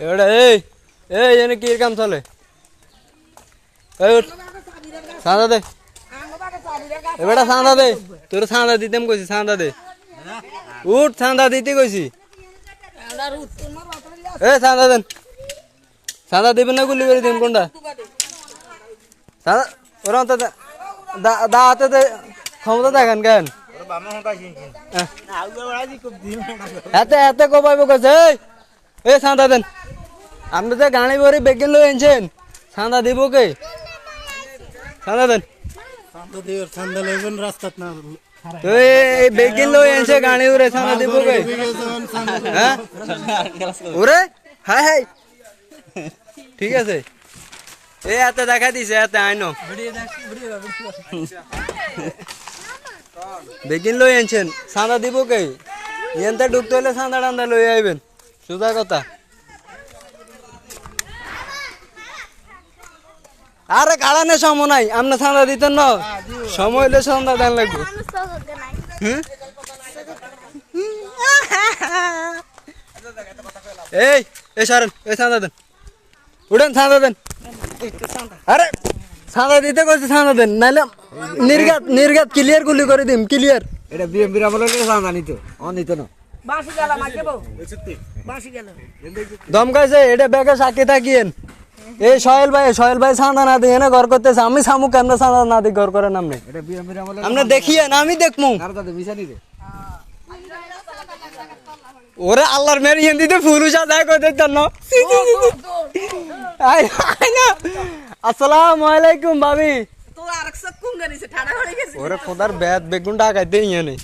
এবারে এই এই এনে কি কাম চলে? সাঁদা দে। এবারে সাঁদা দে। তোর সাঁদা দিতেম কইছি সাঁদা দে। উঠ সাঁদা দিতে কইছি। এ সাঁদা দেন। সাঁদা দিবেন না গুলি করে দিন কোনটা? সাঁদা ওরা তো দা দা হাতে দে ক্ষমতা দেখান কেন? এতে এতে কবাইব কইছে এ সাঁদা দেন। আপনি যে গাড়ি ভরি বেগিন লই আনছেন সাঁদা দিব কে? সাঁদা দেন। তো হ্যাঁ হাই হাই। ঠিক আছে। এ এতে দেখা দিছে এতে আইনো। বেগিন লই আনছেন সাঁদা দিব কে? এনতে ঢুকতে হলে সাঁদা টান্দা লই আইবেন। সুদা কথা। আরে কাড়ানে সময় নাই আপনি সাঁদা দিতেন না। সময় হলে সন্ধ্যা দেন লাগবে? এই এই সারেন এই সাঁদা দেন। উঠেন সাঁদা দেন। আরে সাঁদা দিতে কইছে সাঁদা দেন নাইলে নির্গাত নির্গাত ক্লিয়ার গুলি করে দিম ক্লিয়ার এটা বিএমপির আমলের সামনা নিত অনিত না। বাসি গেল মাকে বউ। দমকাইছে এটা ব্যাগে সাক্ষী থাকিয়েন। এই সহেল ভাই সহেল ভাই সাঁদা না দিয়ে ঘর করতেছে। আমি সামুক কেমন সাঁদা না দিয়ে ঘর করেন আপনি? এটা আপনি দেখিয়েন আমি দেখমু। ওরে আল্লাহর মেরে হিন্দি দিতে ফুল উষা যায় কইতে জান আই আই না। আসসালামু আলাইকুম ভাবি। ওরে খোদার ব্যাত বেগুন ডাকাইতে ইয়ে নেই।